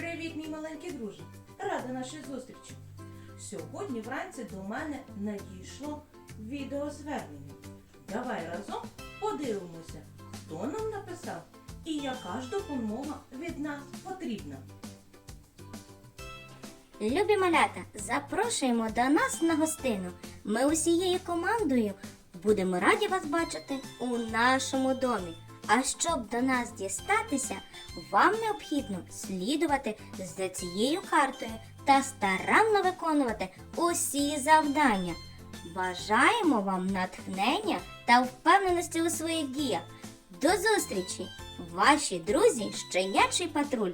Привіт, мій маленький друже! Рада нашій зустрічі! Сьогодні вранці до мене надійшло відеозвернення. Давай разом подивимося, хто нам написав і яка ж допомога від нас потрібна. Любі малята, запрошуємо до нас на гостину. Ми усією командою будемо раді вас бачити у нашому домі. А щоб до нас дістатися, вам необхідно слідувати за цією картою та старанно виконувати усі завдання. Бажаємо вам натхнення та впевненості у своїх діях. До зустрічі! Ваші друзі Щенячий патруль!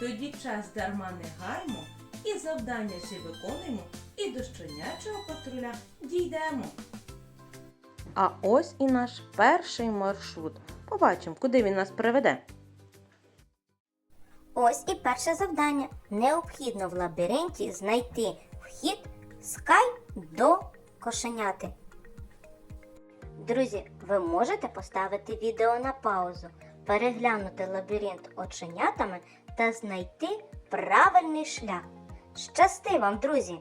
Тоді час дарма не гаймо і завдання всі виконуємо, і до щенячого патруля дійдемо. А ось і наш перший маршрут. Побачимо, куди він нас приведе. Ось і перше завдання. Необхідно в лабіринті знайти вхід з до кошеняти. Друзі, ви можете поставити відео на паузу, переглянути лабіринт оченятами та знайти правильний шлях. Щасти вам, друзі!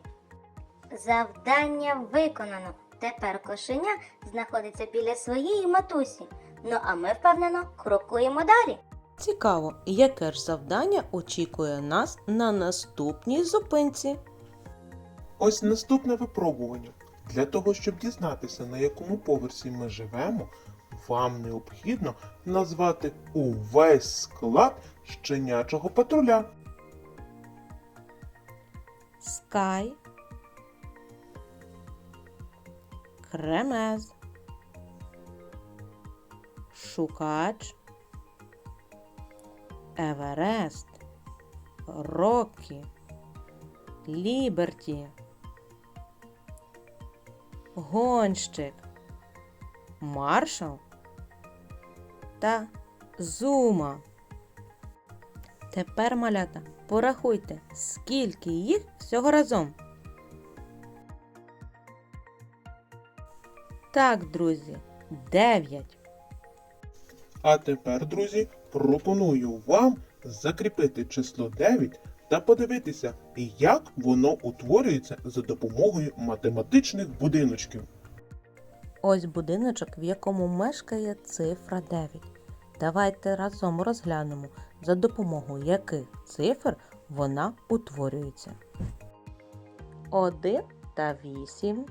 Завдання виконано. Тепер кошеня знаходиться біля своєї матусі. Ну а ми впевнено крокуємо далі. Цікаво, яке ж завдання очікує нас на наступній зупинці. Ось наступне випробування. Для того, щоб дізнатися, на якому поверсі ми живемо, вам необхідно назвати увесь склад щенячого патруля. Скай, Кремез, Шукач, Еверест, Рокі, Ліберті, Гонщик, Маршал. Та Зума. Тепер, малята, порахуйте, скільки їх всього разом. Так, друзі, дев'ять. А тепер, друзі, пропоную вам закріпити число 9 та подивитися, як воно утворюється за допомогою математичних будиночків. Ось будиночок, в якому мешкає цифра 9. Давайте разом розглянемо, за допомогою яких цифр вона утворюється. 1 та 8,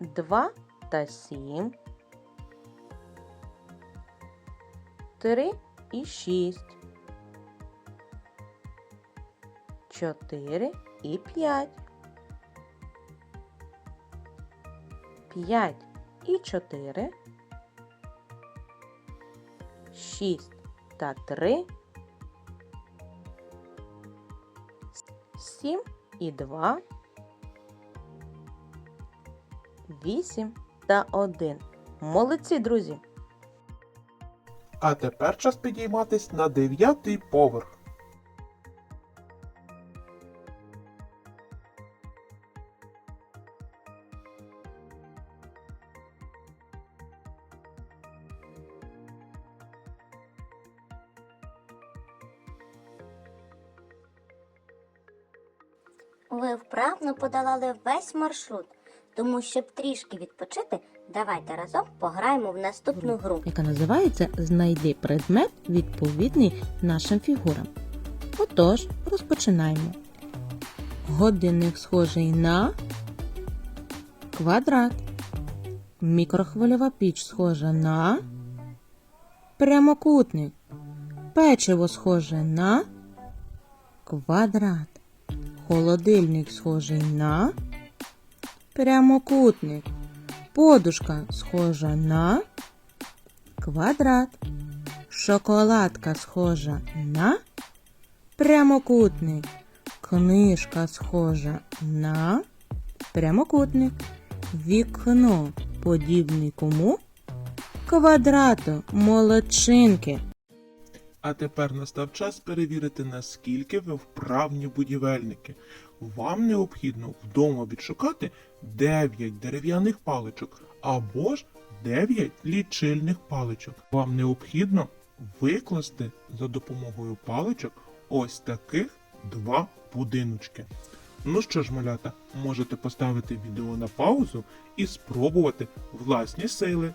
2 та 7, 3 і 6, 4 і 5. 5 і 4, 6 та 3, 7 і 2, 8 та 1. Молодці, друзі! А тепер час підійматись на дев'ятий поверх. Ви вправно подолали весь маршрут. Тому, щоб трішки відпочити, давайте разом пограємо в наступну гру. яка називається Знайди предмет відповідний нашим фігурам. Отож, розпочинаємо. Годинник схожий на квадрат. Мікрохвильова піч схожа на прямокутник. Печиво схоже на квадрат. Холодильник схожий на прямокутник. Подушка схожа на квадрат. Шоколадка схожа на прямокутник. Книжка схожа на прямокутник. Вікно подібне кому? Квадрату молодчинки. А тепер настав час перевірити, наскільки ви вправні будівельники. Вам необхідно вдома відшукати 9 дерев'яних паличок або ж 9 лічильних паличок. Вам необхідно викласти за допомогою паличок ось таких два будиночки. Ну що ж, малята, можете поставити відео на паузу і спробувати власні сили.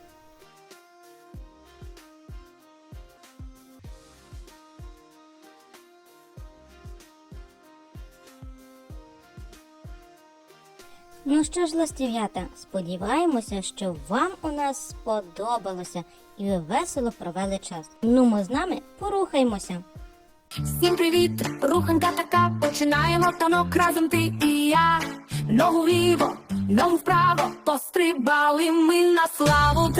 Що ж, ластів'ята, сподіваємося, що вам у нас сподобалося і ви весело провели час. Ну, ми з нами порухаємося. Всім привіт, руханка така, починаємо танок разом ти і я. Ногу вліво, ногу вправо, пострибали ми на славу.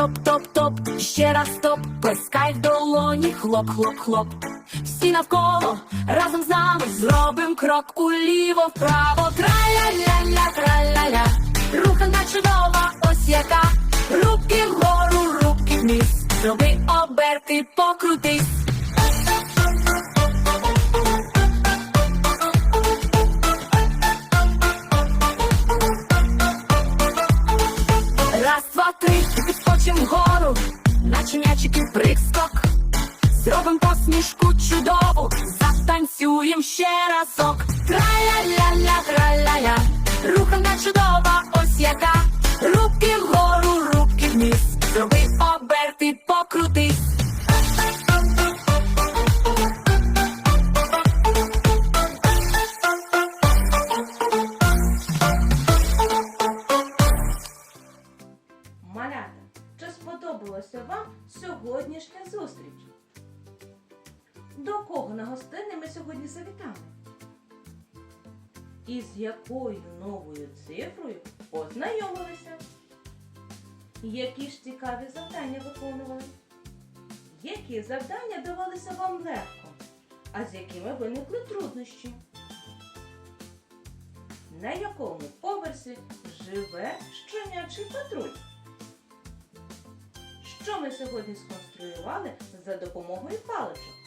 Покрутись. Топ, топ, топ, ще раз стоп, плескай в долоні, хлоп, хлоп, хлоп. Всі навколо разом з нами зробим крок уліво, вправо, траля-ля-ля, траля-ля, рухана чудова, ось яка. Руки вгору, руки вниз. зроби оберти, покрутись. Посмішку чудову, затанцюєм ще разок. Траля-ля-ля, траля-ля, руханка чудова, ось яка. Кого ми сьогодні завітали? І з якою новою цифрою познайомилися? Які ж цікаві завдання виконували? Які завдання давалися вам легко, а з якими виникли труднощі? На якому поверсі живе щенячий патруль? Що ми сьогодні сконструювали за допомогою паличок?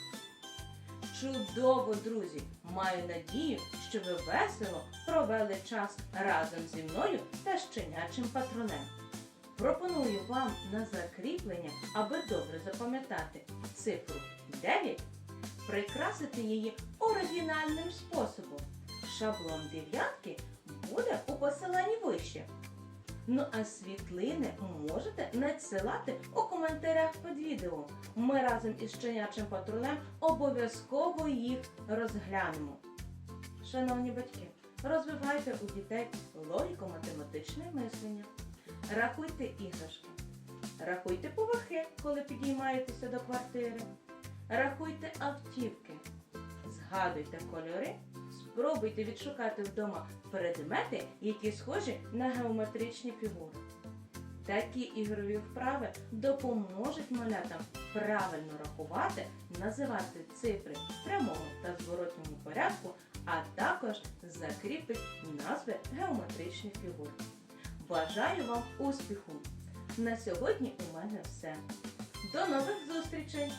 Чудово, друзі! Маю надію, що ви весело провели час разом зі мною та щенячим патрулем. Пропоную вам на закріплення, аби добре запам'ятати цифру 9, прикрасити її оригінальним способом. Шаблон дев'ятки буде у посиланні вище. Ну а світлини можете надсилати у коментарях під відео. Ми разом із щенячим патрулем обов'язково їх розглянемо. Шановні батьки, розвивайте у дітей логіко-математичне мислення. Рахуйте іграшки. Рахуйте поверхи, коли підіймаєтеся до квартири. Рахуйте автівки. Згадуйте кольори. Спробуйте відшукати вдома предмети, які схожі на геометричні фігури. Такі ігрові вправи допоможуть малятам правильно рахувати, називати цифри в прямому та зворотньому порядку, а також закріпить назви геометричних фігур. Бажаю вам успіху! На сьогодні у мене все. До нових зустрічей!